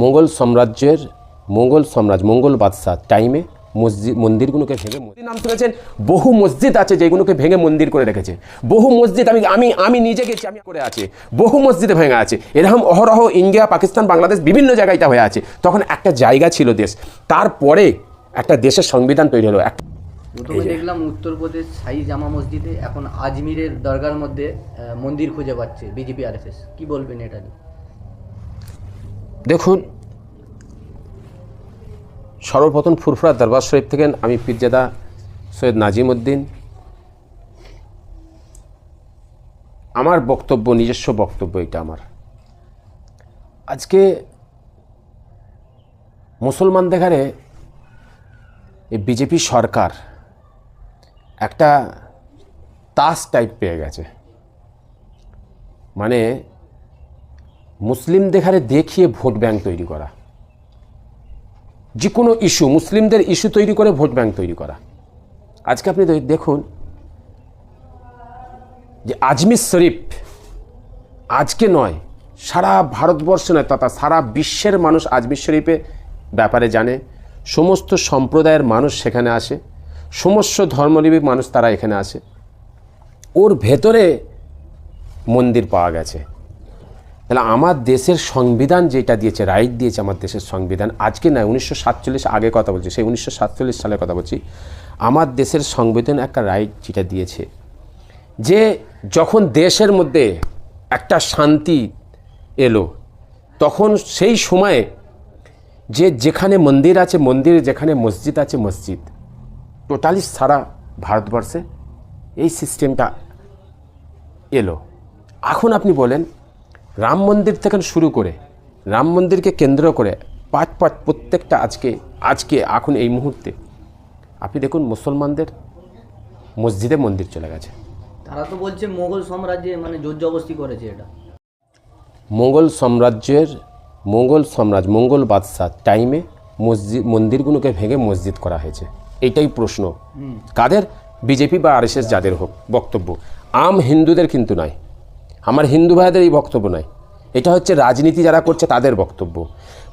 মোগল সাম্রাজ্যের মোগল সাম্রাজ্য মোগল বাদশাহ টাইমে মসজিদ মন্দিরগুলোকে ভেঙে মন্দির নাম শুনেছেন? বহু মসজিদ আছে যেগুলোকে ভেঙে মন্দির করে রেখেছে। বহু মসজিদ আমি আমি আমি নিজে গেছি আমি করে আছে। বহু মসজিদে ভেঙে আছে। এরকম অহরহ ইন্ডিয়া পাকিস্তান বাংলাদেশ বিভিন্ন জায়গায় এটা হয়ে আছে। তখন একটা জায়গা ছিল দেশ। তারপরে একটা দেশের সংবিধান তৈরি হলো। এক প্রথমে দেখলাম উত্তরপ্রদেশ সাই জামা মসজিদে এখন আজমিরের দরগার মধ্যে মন্দির খুঁজে পাচ্ছে বিজেপি আর কি বলবেন এটা নিয়ে? দেখুন, সর্বপ্রথম ফুরফুরা দরবার শরীফ থেকে আমি পীরজাদা সৈয়দ নাজিম উদ্দিন আমার বক্তব্য, নিজস্ব বক্তব্য এটা আমার। আজকে মুসলমান দেখারে এই বিজেপি সরকার একটা তাস টাইপ পেয়ে গেছে। মানে মুসলিমদের ঘরে দেখিয়ে ভোট ব্যাংক তৈরি করা। যে কোনো ইস্যু, মুসলিমদের ইস্যু তৈরি করে ভোট ব্যাংক তৈরি করা। আজকে আপনি দেখুন যে আজমির শরীফ আজকে নয়, সারা ভারতবর্ষে নয়, তথা সারা বিশ্বের মানুষ আজমির শরীফে ব্যাপারে জানে। সমস্ত সম্প্রদায়ের মানুষ সেখানে আসে। সমস্ত ধর্মলিপী মানুষ তারা এখানে আসে। ওর ভেতরে মন্দির পাওয়া গেছে। তাহলে আমার দেশের সংবিধান যেটা দিয়েছে রাইট দিয়েছে আমার দেশের সংবিধান, আজকে নয়, উনিশশো সাতচল্লিশ আগে কথা বলছি, সেই উনিশশো সাতচল্লিশ কথা বলছি, আমার দেশের সংবিধান একটা রাইট যেটা দিয়েছে, যে যখন দেশের মধ্যে একটা শান্তি এলো, তখন সেই সময়ে যে যেখানে মন্দির আছে, মন্দির যেখানে মসজিদ আছে, মসজিদ টোটালি সারা ভারতবর্ষে এই সিস্টেমটা এলো। এখন আপনি বলেন রাম মন্দির থেকে শুরু করে রাম মন্দিরকে কেন্দ্র করে পাঁচ পাঁচ প্রত্যেকটা আজকে আজকে এখন এই মুহূর্তে। আপনি দেখুন মুসলমানদের মসজিদে মন্দির চলে গেছে। তারা তো বলছে মোগল সাম্রাজ্যে মানে জোর জবস্তি করেছে এটা। মোগল সাম্রাজ্যের মোগল সাম্রাজ্য মোগল বাদশাহ টাইমে মসজিদ মন্দিরগুলোকে ভেঙে মসজিদ করা হয়েছে। এইটাই প্রশ্ন। কাদের? বিজেপি বা আরএসএস যাদের হোক বক্তব্য। আম হিন্দুদের কিন্তু নয়। আমার হিন্দু ভাইদের এই বক্তব্য নয়। এটা হচ্ছে রাজনীতি যারা করছে তাদের বক্তব্য।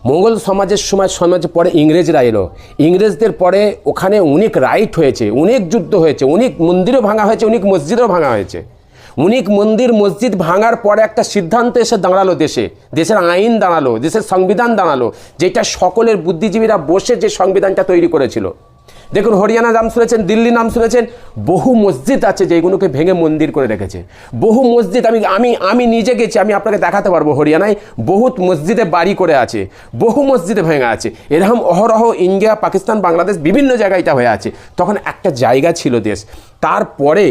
মোগল সমাজের সময় সমাজে পরে ইংরেজরা এলো। ইংরেজদের পরে ওখানে অনেক রাইট হয়েছে, অনেক যুদ্ধ হয়েছে, অনেক মন্দিরও ভাঙা হয়েছে, অনেক মসজিদও ভাঙা হয়েছে। অনেক মন্দির, মসজিদ ভাঙার পরে একটা সিদ্ধান্ত এসে দাঁড়াল দেশে। দেশের আইন দাঁড়াল, দেশের সংবিধান দাঁড়াল, যেটা সকলের বুদ্ধিজীবীরা বসে যে সংবিধানটা তৈরি করেছিল। দেখুন, হরিয়ানা নাম শুনেছেন, দিল্লি নাম শুনেছেন, বহু মসজিদ আছে যেগুলোকে ভেঙে মন্দির করে রেখেছে। বহু মসজিদ, আমি আমি আমি নিজে গেছি, আমি আপনাকে দেখাতে পারব হরিয়ানায়, বহুত মসজিদে বাড়ি করে আছে, বহু মসজিদে ভেঙে আছে। এরকম অহরহ ইন্ডিয়া, পাকিস্তান, বাংলাদেশ, বিভিন্ন জায়গায় এটা হয়ে আছে। তখন একটা জায়গা ছিল দেশ। তারপরে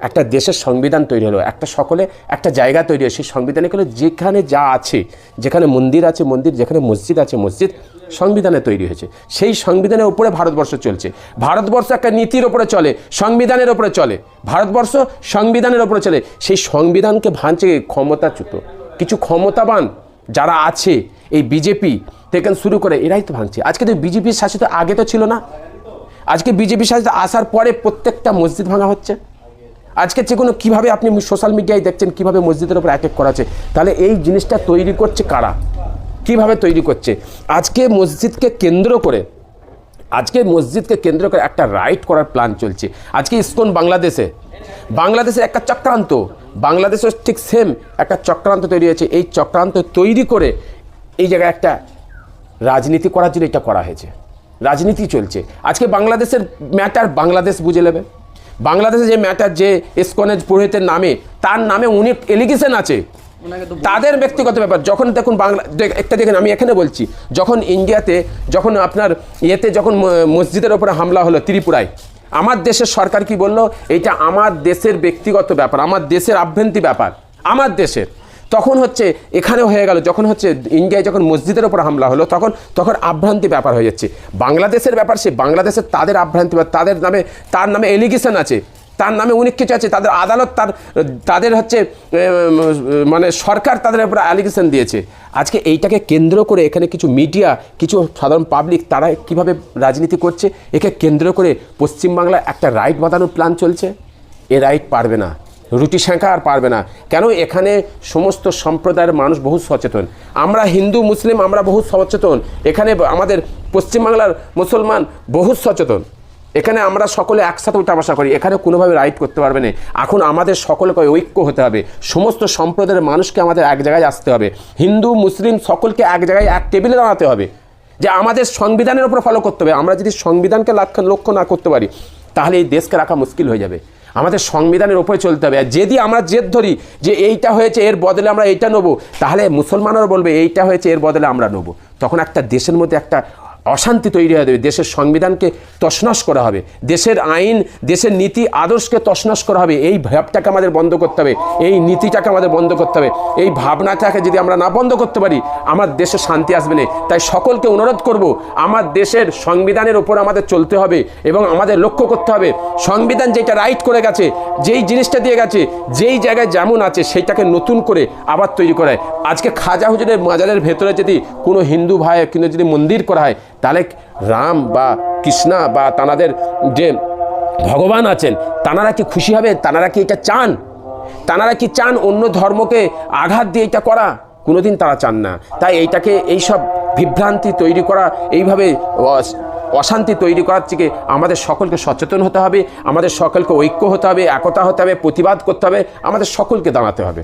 একটা দেশের সংবিধান তৈরি হলো, একটা সকলে, একটা জায়গা তৈরি হলো। সেই সংবিধানে হলো যেখানে যা আছে, যেখানে মন্দির আছে, মন্দির, যেখানে মসজিদ আছে, মসজিদ সংবিধানে তৈরি হয়েছে। সেই সংবিধানের উপরে ভারতবর্ষ চলছে। ভারতবর্ষ একটা নীতির ওপরে চলে, সংবিধানের ওপরে চলে। ভারতবর্ষ সংবিধানের ওপরে চলে। সেই সংবিধানকে ভাঙছে ক্ষমতাচ্যুত। কিছু ক্ষমতাবান যারা আছে, এই বিজেপি থেকে শুরু করে, এরাই তো ভাঙছে। আজকে তো বিজেপির শাসিত আগে তো ছিল না। আজকে বিজেপি শাসিত আসার পরে প্রত্যেকটা মসজিদ ভাঙা হচ্ছে। আজকে যে কোনো কীভাবে আপনি সোশ্যাল মিডিয়ায় দেখছেন, কীভাবে মসজিদের উপর অ্যাটাক করা হচ্ছে তাহলে এই জিনিসটা তৈরি করছে কারা? কীভাবে তৈরি করছে? আজকে মসজিদকে কেন্দ্র করে, আজকে মসজিদকে কেন্দ্র করে একটা রাইট করার প্ল্যান চলছে। আজকে ইসকন বাংলাদেশে বাংলাদেশের একটা চক্রান্ত বাংলাদেশের ঠিক সেম একটা চক্রান্ত তৈরি হয়েছে। এই চক্রান্ত তৈরি করে এই জায়গায় একটা রাজনীতি করার জন্য এটা করা হয়েছে। রাজনীতি চলছে। আজকে বাংলাদেশের ম্যাটার বাংলাদেশ বুঝে নেবে। বাংলাদেশে যে ম্যাটার যে স্কনেজ পুরোহিতের নামে তার নামে উনি এলিগেশন আছে। তাদের ব্যক্তিগত ব্যাপার। যখন দেখুন বাংলা একটা দেখেন আমি এখানে বলছি যখন ইন্ডিয়াতে যখন আপনার ইয়েতে যখন মসজিদের ওপরে হামলা হলো ত্রিপুরায় আমার দেশের সরকার কি বলল? এটা আমার দেশের ব্যক্তিগত ব্যাপার আমার দেশের আভ্যন্তী ব্যাপার আমার দেশের। তখন হচ্ছে এখানে হয়ে গেল, যখন হচ্ছে ইন্ডিয়ায় যখন মসজিদের ওপর হামলা হলো, তখন তখন আভ্রান্তি ব্যাপার হয়ে যাচ্ছে। বাংলাদেশের ব্যাপার সে, বাংলাদেশের তাদের আভ্রান্তি বা তাদের নামে, তার নামে এলিগেশন আছে, তার নামে অনেক কিছু আছে, তাদের আদালত তার, তাদের হচ্ছে মানে সরকার তাদের উপরে অ্যালিগেশন দিয়েছে। আজকে এইটাকে কেন্দ্র করে এখানে কিছু মিডিয়া কিছু সাধারণ পাবলিক তারা কীভাবে রাজনীতি করছে, একে কেন্দ্র করে পশ্চিমবাংলায় একটা রাইট বাঁধানোর প্ল্যান চলছে? এ রাইট পারবে না। রুটি সেঁকা আর পারবে না। কেন? এখানে সমস্ত সম্প্রদায়ের মানুষ বহু সচেতন। আমরা হিন্দু, মুসলিম, আমরা বহু সচেতন। এখানে আমাদের পশ্চিমবাংলার মুসলমান বহু সচেতন। এখানে আমরা সকলে একসাথে উঠা বসা করি। এখানে কোনোভাবে রাইট করতে পারবে না। এখন আমাদের সকলকে ঐক্য হতে হবে। সমস্ত সম্প্রদায়ের মানুষকে আমাদের এক জায়গায় আসতে হবে। হিন্দু, মুসলিম সকলকে এক জায়গায় এক টেবিলে দাঁড়াতে হবে। যে আমাদের সংবিধানের উপর ফলো করতে হবে। আমরা যদি সংবিধানকে লক্ষ্য না করতে পারি, তাহলে এই দেশকে রাখা মুশকিল হয়ে যাবে। আমাদের সংবিধানের উপরে চলতে হবে। আর যদি আমরা জেদ ধরি যে এইটা হয়েছে, এর বদলে আমরা এইটা নেব, তাহলে মুসলমানরা বলবে, এইটা হয়েছে, এর বদলে আমরা নেব। তখন একটা দেশের মধ্যে একটা অশান্তি তৈরি হয়ে যাবে। দেশের সংবিধানকে তছনছ করা হবে। দেশের আইন, দেশের নীতি, আদর্শকে তছনছ করা হবে। এই ভাবটাকে আমাদের বন্ধ করতে হবে। এই নীতিটাকে আমাদের বন্ধ করতে হবে। এই ভাবনাটাকে যদি আমরা না বন্ধ করতে পারি, আমার দেশে শান্তি আসবে না। তাই সকলকে অনুরোধ করব, আমার দেশের সংবিধানের ওপর আমাদের চলতে হবে এবং আমাদের লক্ষ্য করতে হবে। সংবিধান যেটা রাইট করে গেছে যেই জিনিসটা দিয়ে গেছে, যেই জায়গায় যেমন আছে, সেইটাকে নতুন করে আবার তৈরি করায় আজকে খাজা হুজুরের মাজারের ভেতরে যদি কোনো হিন্দু ভাই কিন্তু যদি মন্দির করা হয়, তাহলে রাম বা কৃষ্ণা বা তানাদের যে ভগবান আছেন, তানারা কি খুশি হবে? তানারা কি এটা চান? তানারা কি চান অন্য ধর্মকে আঘাত দিয়ে এটা করা? কোনোদিন তারা চান না। তাই এইটাকে এইসব বিভ্রান্তি তৈরি করা, এইভাবে অশান্তি তৈরি করার থেকে আমাদের সকলকে সচেতন হতে হবে, আমাদের সকলকে ঐক্য হতে হবে, একতা হতে হবে, প্রতিবাদ করতে হবে, আমাদের সকলকে দাঁড়াতে হবে।